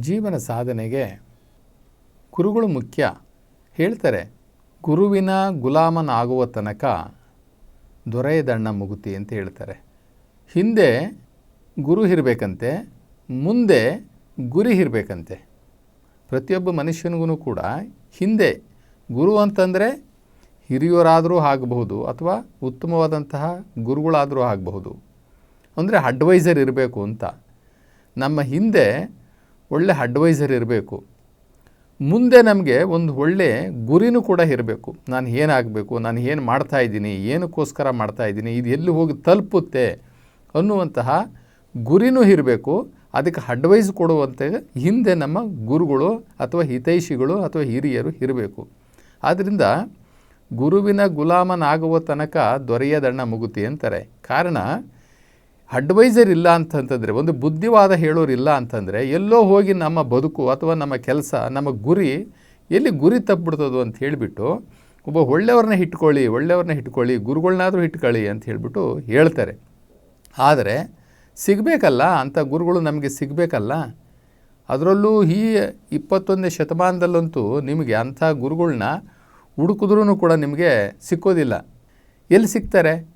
ಜೀವನ ಸಾಧನೆಗೆ ಗುರುಗಳು ಮುಖ್ಯ. ಹೇಳ್ತಾರೆ, ಗುರುವಿನ ಗುಲಾಮನಾಗುವ ತನಕ ದೊರೆಯದಣ್ಣ ಮುಗುತಿ ಅಂತ ಹೇಳ್ತಾರೆ. ಹಿಂದೆ ಗುರು ಇರಬೇಕಂತೆ, ಮುಂದೆ ಗುರಿ ಇರಬೇಕಂತೆ. ಪ್ರತಿಯೊಬ್ಬ ಮನುಷ್ಯನಿಗೂ ಕೂಡ ಹಿಂದೆ ಗುರು ಅಂತಂದರೆ ಹಿರಿಯರಾದರೂ ಆಗಬಹುದು ಅಥವಾ ಉತ್ತಮವಾದಂತಹ ಗುರುಗಳಾದರೂ ಆಗಬಹುದು. ಅಂದರೆ ಅಡ್ವೈಸರ್ ಇರಬೇಕು ಅಂತ. ನಮ್ಮ ಹಿಂದೆ ಒಳ್ಳೆ ಅಡ್ವೈಸರ್ ಇರಬೇಕು. ಮುಂದೆ ನಮಗೆ ಒಂದು ಒಳ್ಳೆ ಗುರಿನೂ ಕೂಡ ಇರಬೇಕು. ನಾನು ಏನಾಗಬೇಕು, ನಾನು ಏನು ಮಾಡ್ತಾ ಇದ್ದೀನಿ, ಏನಕ್ಕೋಸ್ಕರ ಮಾಡ್ತಾ ಇದ್ದೀನಿ, ಇದು ಎಲ್ಲಿ ಹೋಗಿ ತಲುಪುತ್ತೆ ಅನ್ನುವಂತಹ ಗುರಿನೂ ಇರಬೇಕು. ಅದಕ್ಕೆ ಅಡ್ವೈಸ್ ಕೊಡುವಂತೆ ಹಿಂದೆ ನಮ್ಮ ಗುರುಗಳು ಅಥವಾ ಹಿತೈಷಿಗಳು ಅಥವಾ ಹಿರಿಯರು ಇರಬೇಕು. ಆದ್ದರಿಂದ ಗುರುವಿನ ಗುಲಾಮನಾಗುವ ತನಕ ದೊರೆಯದಣ್ಣ ಮುಗುತಿ ಅಂತಾರೆ. ಕಾರಣ ಅಡ್ವೈಸರ್ ಇಲ್ಲ ಅಂತಂತಂದರೆ, ಒಂದು ಬುದ್ಧಿವಾದ ಹೇಳೋರು ಇಲ್ಲ ಅಂತಂದರೆ, ಎಲ್ಲೋ ಹೋಗಿ ನಮ್ಮ ಬದುಕು ಅಥವಾ ನಮ್ಮ ಕೆಲಸ, ನಮ್ಮ ಗುರಿ ಎಲ್ಲಿ ಗುರಿ ತಪ್ಪಿಬಿಡ್ತದೋ ಅಂತ ಹೇಳಿಬಿಟ್ಟು, ಒಬ್ಬ ಒಳ್ಳೆಯವ್ರನ್ನ ಇಟ್ಕೊಳ್ಳಿ ಒಳ್ಳೆಯವ್ರನ್ನ ಇಟ್ಕೊಳ್ಳಿ ಗುರುಗಳನ್ನಾದರೂ ಇಟ್ಕೊಳ್ಳಿ ಅಂತ ಹೇಳಿಬಿಟ್ಟು ಹೇಳ್ತಾರೆ. ಆದರೆ, ಸಿಗಬೇಕಲ್ಲ? ಅಂಥ ಗುರುಗಳು ನಮಗೆ ಸಿಗಬೇಕಲ್ಲ? ಅದರಲ್ಲೂ ಈ ಇಪ್ಪತ್ತೊಂದನೇ ಶತಮಾನದಲ್ಲಂತೂ ನಿಮಗೆ ಅಂಥ ಗುರುಗಳನ್ನ ಹುಡುಕಿದ್ರೂ ಕೂಡ ನಿಮಗೆ ಸಿಕ್ಕೋದಿಲ್ಲ. ಎಲ್ಲಿ ಸಿಗ್ತಾರೆ?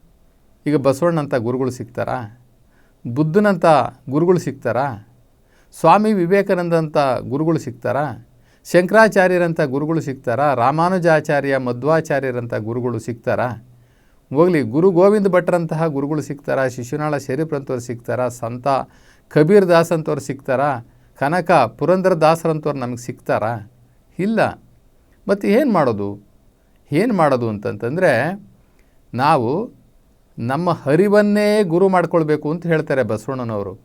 ಈಗ ಬಸವಣ್ಣಂಥ ಗುರುಗಳು ಸಿಗ್ತಾರಾ? ಬುದ್ಧನಂಥ ಗುರುಗಳು ಸಿಗ್ತಾರಾ? ಸ್ವಾಮಿ ವಿವೇಕಾನಂದಂಥ ಗುರುಗಳು ಸಿಗ್ತಾರಾ? ಶಂಕರಾಚಾರ್ಯರಂಥ ಗುರುಗಳು ಸಿಗ್ತಾರಾ? ರಾಮಾನುಜಾಚಾರ್ಯ ಮಧ್ವಾಚಾರ್ಯರಂಥ ಗುರುಗಳು ಸಿಗ್ತಾರಾ? ಹೋಗಲಿ, ಗುರು ಗೋವಿಂದ ಭಟ್ರಂತಹ ಗುರುಗಳು ಸಿಗ್ತಾರಾ? ಶಿಶುನಾಳ ಶರೀಫ್ರಂಥವ್ರು ಸಿಗ್ತಾರಾ? ಸಂತ ಕಬೀರ್ ದಾಸ್ ಅಂತವ್ರು ಸಿಗ್ತಾರಾ? ಕನಕ ಪುರಂದರ ದಾಸರಂಥವ್ರು ನಮಗೆ ಸಿಗ್ತಾರಾ? ಇಲ್ಲ. ಮತ್ತು ಏನು ಮಾಡೋದು? ಏನು ಮಾಡೋದು ಅಂತಂತಂದರೆ, ನಾವು ನಮ್ಮ ಹರಿವನ್ನೇ ಗುರು ಮಾಡ್ಕೊಳ್ಬೇಕು ಅಂತ ಹೇಳ್ತಾರೆ ಬಸವಣ್ಣನವರು.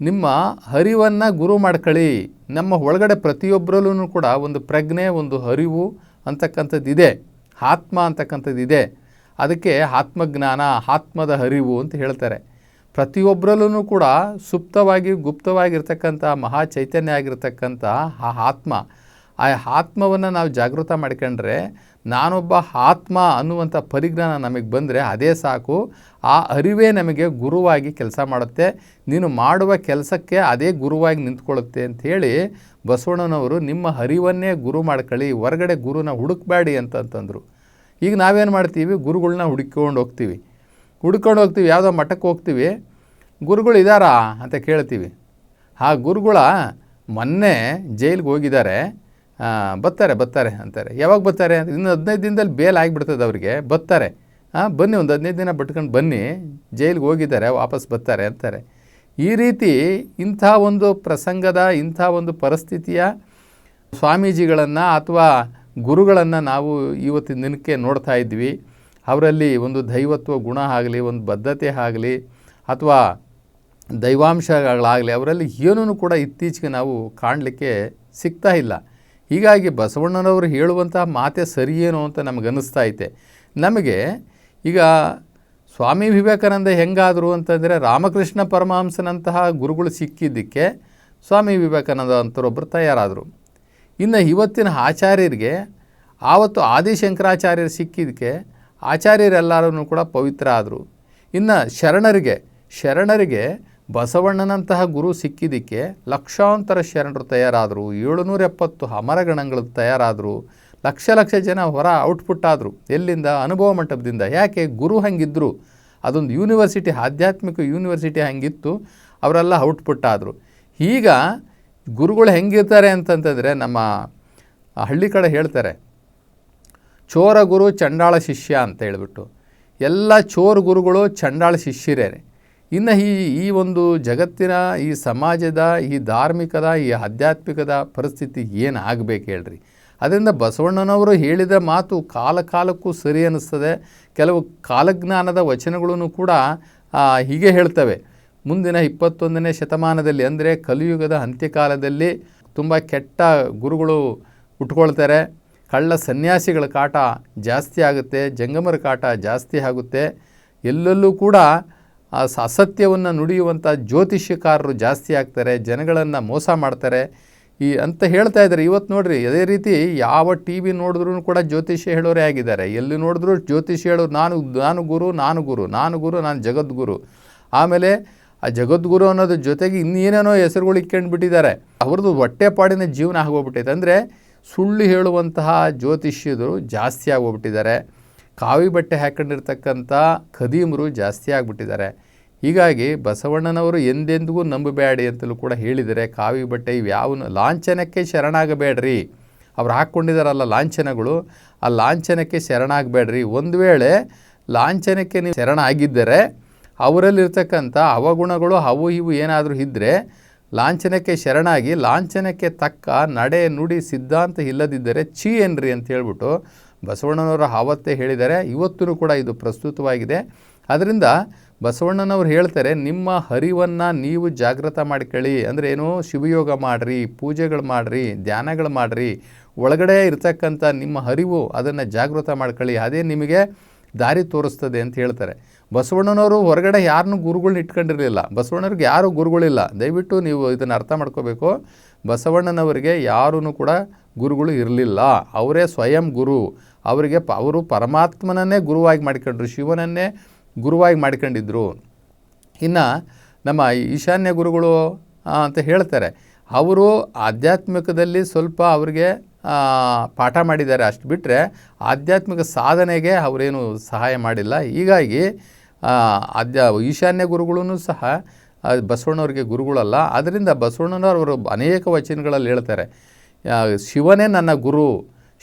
ನಿಮ್ಮ ಹರಿವನ್ನು ಗುರು ಮಾಡ್ಕೊಳ್ಳಿ ನಮ್ಮ ಒಳಗಡೆ ಪ್ರತಿಯೊಬ್ಬರಲ್ಲೂ ಕೂಡ ಒಂದು ಪ್ರಜ್ಞೆ, ಒಂದು ಹರಿವು ಅಂತಕ್ಕಂಥದ್ದಿದೆ. ಆತ್ಮ ಅಂತಕ್ಕಂಥದ್ದಿದೆ. ಅದಕ್ಕೆ ಆತ್ಮಜ್ಞಾನ, ಆತ್ಮದ ಹರಿವು ಅಂತ ಹೇಳ್ತಾರೆ. ಪ್ರತಿಯೊಬ್ಬರಲ್ಲೂ ಕೂಡ ಸುಪ್ತವಾಗಿ, ಗುಪ್ತವಾಗಿರ್ತಕ್ಕಂಥ, ಮಹಾ ಚೈತನ್ಯ ಆಗಿರ್ತಕ್ಕಂಥ ಆ ಆತ್ಮ. ಆ ಆತ್ಮವನ್ನು ನಾವು ಜಾಗೃತ ಮಾಡ್ಕೊಂಡ್ರೆ ನಾನೊಬ್ಬ ಆತ್ಮ ಅನ್ನುವಂಥ ಪರಿಜ್ಞಾನ ನಮಗೆ ಬಂದರೆ ಅದೇ ಸಾಕು. ಆ ಅರಿವೇ ನಮಗೆ ಗುರುವಾಗಿ ಕೆಲಸ ಮಾಡುತ್ತೆ. ನೀನು ಮಾಡುವ ಕೆಲಸಕ್ಕೆ ಅದೇ ಗುರುವಾಗಿ ನಿಂತ್ಕೊಳ್ಳುತ್ತೆ ಅಂಥೇಳಿ ಬಸವಣ್ಣನವರು ನಿಮ್ಮ ಅರಿವನ್ನೇ ಗುರು ಮಾಡ್ಕೊಳ್ಳಿ, ಹೊರಗಡೆ ಗುರುನ ಹುಡುಕ್ಬೇಡಿ ಅಂತಂತಂದರು. ಈಗ ನಾವೇನು ಮಾಡ್ತೀವಿ? ಗುರುಗಳನ್ನ ಹುಡುಕೊಂಡು ಹೋಗ್ತೀವಿ. ಹುಡ್ಕೊಂಡು ಹೋಗ್ತೀವಿ, ಯಾವುದೋ ಮಠಕ್ಕೆ ಹೋಗ್ತೀವಿ. ಗುರುಗಳು ಇದ್ದಾರಾ ಅಂತ ಕೇಳ್ತೀವಿ. ಆ ಗುರುಗಳ ಮೊನ್ನೆ ಜೈಲಿಗೆ ಹೋಗಿದ್ದಾರೆ. ಬರ್ತಾರೆ ಬರ್ತಾರೆ ಅಂತಾರೆ. ಯಾವಾಗ ಬರ್ತಾರೆ? ಇನ್ನು ಹದಿನೈದು ದಿನದಲ್ಲಿ ಬೇಲ್ ಆಗಿಬಿಡ್ತದೆ ಅವರಿಗೆ. ಬರ್ತಾರೆ. ಹಾಂ ಬನ್ನಿ ಒಂದು ಹದಿನೈದು ದಿನ ಬಿಟ್ಕೊಂಡು ಬನ್ನಿ. ಜೈಲಿಗೆ ಹೋಗಿದ್ದಾರೆ, ವಾಪಸ್ ಬರ್ತಾರೆ ಅಂತಾರೆ. ಈ ರೀತಿ ಇಂಥ ಒಂದು ಪ್ರಸಂಗದ, ಇಂಥ ಒಂದು ಪರಿಸ್ಥಿತಿಯ ಸ್ವಾಮೀಜಿಗಳನ್ನು ಅಥವಾ ಗುರುಗಳನ್ನು ನಾವು ಇವತ್ತಿನ ದಿನಕ್ಕೆ ನೋಡ್ತಾ ಇದ್ವಿ. ಅವರಲ್ಲಿ ಒಂದು ದೈವತ್ವ ಗುಣ ಆಗಲಿ, ಒಂದು ಬದ್ಧತೆ ಆಗಲಿ, ಅಥವಾ ದೈವಾಂಶಗಳಾಗಲಿ, ಅವರಲ್ಲಿ ಏನೂ ಕೂಡ ಇತ್ತೀಚೆಗೆ ನಾವು ಕಾಣಲಿಕ್ಕೆ ಸಿಗ್ತಾ ಇಲ್ಲ. ಹೀಗಾಗಿ ಬಸವಣ್ಣನವರು ಹೇಳುವಂತಹ ಮಾತೆ ಸರಿಯೇನು ಅಂತ ನಮಗನ್ನಿಸ್ತಾ ಐತೆ ನಮಗೆ ಈಗ ಸ್ವಾಮಿ ವಿವೇಕಾನಂದ ಹೆಂಗಾದರು ಅಂತಂದರೆ ರಾಮಕೃಷ್ಣ ಪರಮಹಂಸನಂತಹ ಗುರುಗಳು ಸಿಕ್ಕಿದ್ದಕ್ಕೆ ಸ್ವಾಮಿ ವಿವೇಕಾನಂದ ಅಂತರೊಬ್ಬರು ತಯಾರಾದರು. ಇನ್ನು ಇವತ್ತಿನ ಆಚಾರ್ಯರಿಗೆ, ಆವತ್ತು ಆದಿಶಂಕರಾಚಾರ್ಯರು ಸಿಕ್ಕಿದ್ದಕ್ಕೆ ಆಚಾರ್ಯರೆಲ್ಲರೂ ಕೂಡ ಪವಿತ್ರ ಆದರು ಇನ್ನು ಶರಣರಿಗೆ ಶರಣರಿಗೆ ಬಸವಣ್ಣನಂತಹ ಗುರು ಸಿಕ್ಕಿದ್ದಕ್ಕೆ ಲಕ್ಷಾಂತರ ಶರಣರು ತಯಾರಾದರು ಏಳುನೂರ ಎಪ್ಪತ್ತು ಅಮರಗಣಗಳು ತಯಾರಾದರು, ಲಕ್ಷ ಲಕ್ಷ ಜನ ಹೊರ ಔಟ್ಪುಟ್ ಆದರು ಎಲ್ಲಿಂದ? ಅನುಭವ ಮಂಟಪದಿಂದ. ಯಾಕೆ? ಗುರು ಹಂಗಿದ್ರು. ಅದೊಂದು ಯೂನಿವರ್ಸಿಟಿ, ಆಧ್ಯಾತ್ಮಿಕ ಯೂನಿವರ್ಸಿಟಿ ಹಂಗಿತ್ತು. ಅವರೆಲ್ಲ ಔಟ್ಪುಟ್ ಆದರು ಈಗ ಗುರುಗಳು ಹೆಂಗಿರ್ತಾರೆ ಅಂತಂತಂದರೆ ನಮ್ಮ ಹಳ್ಳಿ ಕಡೆ ಹೇಳ್ತಾರೆ, ಚೋರ ಗುರು ಚಂಡಾಳ ಶಿಷ್ಯ ಅಂತ ಹೇಳಿಬಿಟ್ಟು. ಎಲ್ಲ ಚೋರ ಗುರುಗಳು ಚಂಡಾಳ ಶಿಷ್ಯರೇ ಇನ್ನು ಈ ಈ ಒಂದು ಜಗತ್ತಿನ, ಈ ಸಮಾಜದ, ಈ ಧಾರ್ಮಿಕದ, ಈ ಆಧ್ಯಾತ್ಮಿಕದ ಪರಿಸ್ಥಿತಿ ಏನು ಆಗಬೇಕು ಹೇಳ್ರಿ? ಅದರಿಂದ ಬಸವಣ್ಣನವರು ಹೇಳಿದ ಮಾತು ಕಾಲ ಕಾಲಕ್ಕೂ ಸರಿ ಅನ್ನಿಸ್ತದೆ. ಕೆಲವು ಕಾಲಜ್ಞಾನದ ವಚನಗಳನ್ನು ಕೂಡ ಹೀಗೆ ಹೇಳ್ತವೆ. ಮುಂದಿನ ಇಪ್ಪತ್ತೊಂದನೇ ಶತಮಾನದಲ್ಲಿ ಅಂದರೆ ಕಲಿಯುಗದ ಅಂತ್ಯಕಾಲದಲ್ಲಿ ತುಂಬ ಕೆಟ್ಟ ಗುರುಗಳು ಉಟ್ಕೊಳ್ತಾರೆ. ಕಳ್ಳ ಸನ್ಯಾಸಿಗಳ ಕಾಟ ಜಾಸ್ತಿ ಆಗುತ್ತೆ, ಜಂಗಮರ ಕಾಟ ಜಾಸ್ತಿ ಆಗುತ್ತೆ. ಎಲ್ಲೆಲ್ಲೂ ಕೂಡ ಆ ಅಸತ್ಯವನ್ನು ನುಡಿಯುವಂಥ ಜ್ಯೋತಿಷ್ಯಕಾರರು ಜಾಸ್ತಿ ಆಗ್ತಾರೆ, ಜನಗಳನ್ನು ಮೋಸ ಮಾಡ್ತಾರೆ. ಈ ಅಂತ ಹೇಳ್ತಾ ಇದ್ದಾರೆ. ಇವತ್ತು ನೋಡಿರಿ, ಅದೇ ರೀತಿ ಯಾವ ಟಿ ವಿ ನೋಡಿದ್ರೂ ಕೂಡ ಜ್ಯೋತಿಷ್ಯ ಹೇಳೋರೇ ಆಗಿದ್ದಾರೆ. ಎಲ್ಲಿ ನೋಡಿದ್ರೂ ಜ್ಯೋತಿಷ್ಯ ಹೇಳೋರು, ನಾನು ನಾನು ಗುರು ನಾನು ಗುರು ನಾನು ಗುರು, ನಾನು ಜಗದ್ಗುರು. ಆಮೇಲೆ ಆ ಜಗದ್ಗುರು ಅನ್ನೋದ್ರ ಜೊತೆಗೆ ಇನ್ನೇನೇನೋ ಹೆಸರುಗಳು ಇಟ್ಕೊಂಡು ಬಿಟ್ಟಿದ್ದಾರೆ ಅವ್ರದ್ದು ಹೊಟ್ಟೆಪಾಡಿನ ಜೀವನ ಆಗೋಗ್ಬಿಟ್ಟೈತೆ. ಅಂದರೆ ಸುಳ್ಳು ಹೇಳುವಂತಹ ಜ್ಯೋತಿಷ್ಯರು ಜಾಸ್ತಿ ಆಗೋಗ್ಬಿಟ್ಟಿದ್ದಾರೆ. ಕಾವಿ ಬಟ್ಟೆ ಹಾಕೊಂಡಿರ್ತಕ್ಕಂಥ ಖದೀಮರು ಜಾಸ್ತಿ ಆಗಿಬಿಟ್ಟಿದ್ದಾರೆ. ಹೀಗಾಗಿ ಬಸವಣ್ಣನವರು ಎಂದೆಂದಿಗೂ ನಂಬಬೇಡಿ ಅಂತಲೂ ಕೂಡ ಹೇಳಿದರೆ ಕಾವಿ ಬಟ್ಟೆ ಇವ್ಯಾವ ಲಾಂಛನಕ್ಕೆ ಶರಣಾಗಬೇಡ್ರಿ. ಅವ್ರು ಹಾಕ್ಕೊಂಡಿದ್ದಾರಲ್ಲ ಲಾಂಛನಗಳು, ಆ ಲಾಂಛನಕ್ಕೆ ಶರಣಾಗಬೇಡ್ರಿ. ಒಂದು ವೇಳೆ ಲಾಂಛನಕ್ಕೆ ನೀವು ಶರಣ ಆಗಿದ್ದರೆ ಅವರಲ್ಲಿರ್ತಕ್ಕಂಥ ಅವಗುಣಗಳು ಅವು ಇವು ಏನಾದರೂ ಇದ್ದರೆ ಲಾಂಛನಕ್ಕೆ ಶರಣಾಗಿ, ಲಾಂಛನಕ್ಕೆ ತಕ್ಕ ನಡೆ ನುಡಿ ಸಿದ್ಧಾಂತ ಇಲ್ಲದಿದ್ದರೆ ಛೀ ಏನ್ರಿ ಅಂತ ಹೇಳ್ಬಿಟ್ಟು ಬಸವಣ್ಣನವರು ಆವತ್ತೇ ಹೇಳಿದ್ದಾರೆ ಇವತ್ತೂ ಕೂಡ ಇದು ಪ್ರಸ್ತುತವಾಗಿದೆ. ಅದರಿಂದ ಬಸವಣ್ಣನವ್ರು ಹೇಳ್ತಾರೆ, ನಿಮ್ಮ ಹರಿವನ್ನು ನೀವು ಜಾಗೃತ ಮಾಡ್ಕೊಳ್ಳಿ. ಅಂದರೆ ಏನು? ಶಿವಯೋಗ ಮಾಡಿರಿ, ಪೂಜೆಗಳು ಮಾಡಿರಿ, ಧ್ಯಾನಗಳು ಮಾಡಿರಿ. ಒಳಗಡೆ ಇರ್ತಕ್ಕಂಥ ನಿಮ್ಮ ಹರಿವು ಅದನ್ನು ಜಾಗೃತ ಮಾಡ್ಕೊಳ್ಳಿ. ಅದೇ ನಿಮಗೆ ದಾರಿ ತೋರಿಸ್ತದೆ ಅಂತ ಹೇಳ್ತಾರೆ. ಬಸವಣ್ಣನವರು ಹೊರಗಡೆ ಯಾರನ್ನೂ ಗುರುಗಳನ್ನ ಇಟ್ಕೊಂಡಿರಲಿಲ್ಲ. ಬಸವಣ್ಣವ್ರಿಗೆ ಯಾರೂ ಗುರುಗಳಿಲ್ಲ. ದಯವಿಟ್ಟು ನೀವು ಇದನ್ನು ಅರ್ಥ ಮಾಡ್ಕೋಬೇಕು. ಬಸವಣ್ಣನವರಿಗೆ ಯಾರೂ ಕೂಡ ಗುರುಗಳು ಇರಲಿಲ್ಲ. ಅವರೇ ಸ್ವಯಂ ಗುರು. ಅವರಿಗೆ ಪ, ಅವರು ಪರಮಾತ್ಮನನ್ನೇ ಗುರುವಾಗಿ ಮಾಡಿಕೊಂಡ್ರು, ಶಿವನನ್ನೇ ಗುರುವಾಗಿ ಮಾಡ್ಕೊಂಡಿದ್ರು. ಇನ್ನು ನಮ್ಮ ಈಶಾನ್ಯ ಗುರುಗಳು ಅಂತ ಹೇಳ್ತಾರೆ, ಅವರು ಆಧ್ಯಾತ್ಮಿಕದಲ್ಲಿ ಸ್ವಲ್ಪ ಅವರಿಗೆ ಪಾಠ ಮಾಡಿದ್ದಾರೆ ಅಷ್ಟು ಬಿಟ್ಟರೆ ಆಧ್ಯಾತ್ಮಿಕ ಸಾಧನೆಗೆ ಅವರೇನು ಸಹಾಯ ಮಾಡಿಲ್ಲ. ಹೀಗಾಗಿ ಆದ್ಯ, ಈಶಾನ್ಯ ಗುರುಗಳೂ ಸಹ ಬಸವಣ್ಣವ್ರಿಗೆ ಗುರುಗಳಲ್ಲ. ಆದ್ದರಿಂದ ಬಸವಣ್ಣನವರು ಅನೇಕ ವಚನಗಳಲ್ಲಿ ಹೇಳ್ತಾರೆ ಶಿವನೇ ನನ್ನ ಗುರು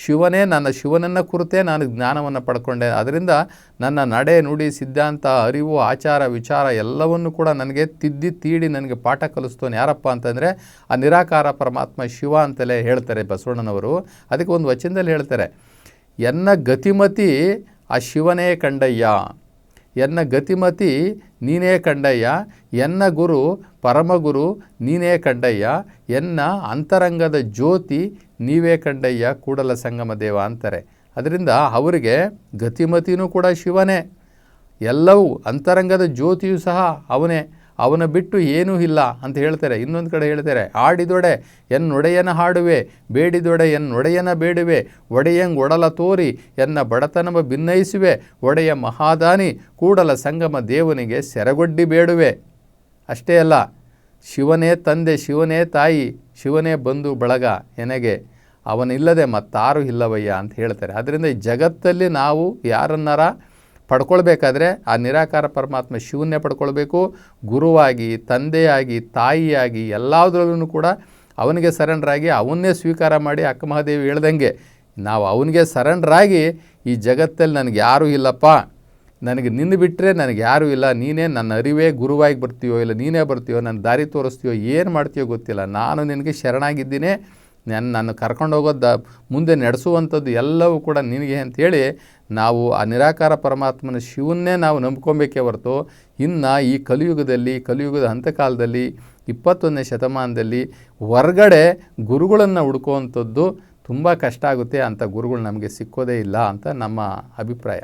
ಶಿವನೇ ನನ್ನ ಶಿವನನ್ನು ಕುರಿತೇ ನಾನು ಜ್ಞಾನವನ್ನು ಪಡ್ಕೊಂಡೆ. ಅದರಿಂದ ನನ್ನ ನಡೆ, ನುಡಿ, ಸಿದ್ಧಾಂತ, ಅರಿವು, ಆಚಾರ, ವಿಚಾರ ಎಲ್ಲವನ್ನು ಕೂಡ ನನಗೆ ತಿದ್ದಿ ತೀಡಿ ನನಗೆ ಪಾಠ ಕಲಿಸ್ತೋನು ಯಾರಪ್ಪ ಅಂತಂದರೆ ಆ ನಿರಾಕಾರ ಪರಮಾತ್ಮ ಶಿವ ಅಂತಲೇ ಹೇಳ್ತಾರೆ ಬಸವಣ್ಣನವರು. ಅದಕ್ಕೆ ಒಂದು ವಚನದಲ್ಲಿ ಹೇಳ್ತಾರೆ, ಎನ್ನ ಗತಿಮತಿ ಆ ಶಿವನೇ ಕಂಡಯ್ಯ. ಎನ್ನ ಗತಿಮತಿ ನೀನೇ ಕಂಡಯ್ಯ. ಎನ್ನ ಗುರು ಪರಮಗುರು ನೀನೇ ಕಂಡಯ್ಯ. ಎನ್ನ ಅಂತರಂಗದ ಜ್ಯೋತಿ ನೀವೇ ಕಂಡಯ್ಯ ಕೂಡಲ ಸಂಗಮ ದೇವ ಅಂತಾರೆ. ಅದರಿಂದ ಅವರಿಗೆ ಗತಿಮತಿನೂ ಕೂಡ ಶಿವನೇ. ಎಲ್ಲವೂ ಅಂತರಂಗದ ಜ್ಯೋತಿಯೂ ಸಹ ಅವನೇ. ಅವನ ಬಿಟ್ಟು ಏನೂ ಇಲ್ಲ ಅಂತ ಹೇಳ್ತಾರೆ. ಇನ್ನೊಂದು ಕಡೆ ಹೇಳ್ತಾರೆ, ಆಡಿದೊಡೆ ಎನ್ನೊಡೆಯನ ಹಾಡುವೆ, ಬೇಡಿದೊಡೆ ಎನ್ನೊಡೆಯನ ಬೇಡುವೆ, ಒಡೆಯಂಗ್ ಒಡಲ ತೋರಿ ಎನ್ನ ಬಡತನವ ಭಿನ್ನಯಿಸುವೆ ಒಡೆಯ ಮಹಾದಾನಿ ಕೂಡಲ ಸಂಗಮ ದೇವನಿಗೆ ಸೆರಗೊಡ್ಡಿ ಬೇಡುವೆ. ಅಷ್ಟೇ ಅಲ್ಲ ಶಿವನೇ ತಂದೆ, ಶಿವನೇ ತಾಯಿ, ಶಿವನೇ ಬಂಧು, ಬಳಗ ಎನಗೆ ಅವನಿಲ್ಲದೆ ಮತ್ತಾರು ಇಲ್ಲವಯ್ಯ ಅಂತ ಹೇಳ್ತಾರೆ. ಅದರಿಂದ ಈ ಜಗತ್ತಲ್ಲಿ ನಾವು ಯಾರನ್ನಾರ ಪಡ್ಕೊಳ್ಬೇಕಾದ್ರೆ ಆ ನಿರಾಕಾರ ಪರಮಾತ್ಮ ಶಿವನ್ನೇ ಪಡ್ಕೊಳ್ಬೇಕು. ಗುರುವಾಗಿ, ತಂದೆಯಾಗಿ, ತಾಯಿಯಾಗಿ ಎಲ್ಲದರಲ್ಲೂ ಕೂಡ ಅವನಿಗೆ ಸರಣರಾಗಿ ಅವನ್ನೇ ಸ್ವೀಕಾರ ಮಾಡಿ ಅಕ್ಕ ಮಹಾದೇವಿ ಹೇಳ್ದಂಗೆ ನಾವು ಅವನಿಗೆ ಸರಣರಾಗಿ ಈ ಜಗತ್ತಲ್ಲಿ ನನಗೆ ಯಾರೂ ಇಲ್ಲಪ್ಪ. ನನಗೆ ನಿನ್ನ ಬಿಟ್ಟರೆ ನನಗೆ ಯಾರೂ ಇಲ್ಲ. ನೀನೇ ನನ್ನ ಅರಿವೇ ಗುರುವಾಗಿ ಬರ್ತೀಯೋ ಇಲ್ಲ, ನೀನೇ ಬರ್ತೀಯೋ, ನನ್ನ ದಾರಿ ತೋರಿಸ್ತೀಯೋ, ಏನು ಮಾಡ್ತೀಯೋ ಗೊತ್ತಿಲ್ಲ. ನಾನು ನಿನಗೆ ಶರಣಾಗಿದ್ದೀನಿ. ನಾನು ಕರ್ಕೊಂಡು ಹೋಗೋದು ಮುಂದೆ ನಡೆಸುವಂಥದ್ದು ಎಲ್ಲವೂ ಕೂಡ ನಿನಗೆ ಅಂಥೇಳಿ ನಾವು ಆ ನಿರಾಕಾರ ಪರಮಾತ್ಮನ ಶಿವನ್ನೇ ನಾವು ನಂಬ್ಕೊಬೇಕೇ ಹೊರತು ಇನ್ನು ಈ ಕಲಿಯುಗದಲ್ಲಿ, ಕಲಿಯುಗದ ಹಂತಕಾಲದಲ್ಲಿ ಇಪ್ಪತ್ತೊಂದನೇ ಶತಮಾನದಲ್ಲಿ ಹೊರಗಡೆ ಗುರುಗಳನ್ನು ಹುಡುಕುವಂಥದ್ದು ತುಂಬ ಕಷ್ಟ ಆಗುತ್ತೆ ಅಂಥ ಗುರುಗಳು ನಮಗೆ ಸಿಕ್ಕೋದೇ ಇಲ್ಲ ಅಂತ ನಮ್ಮ ಅಭಿಪ್ರಾಯ.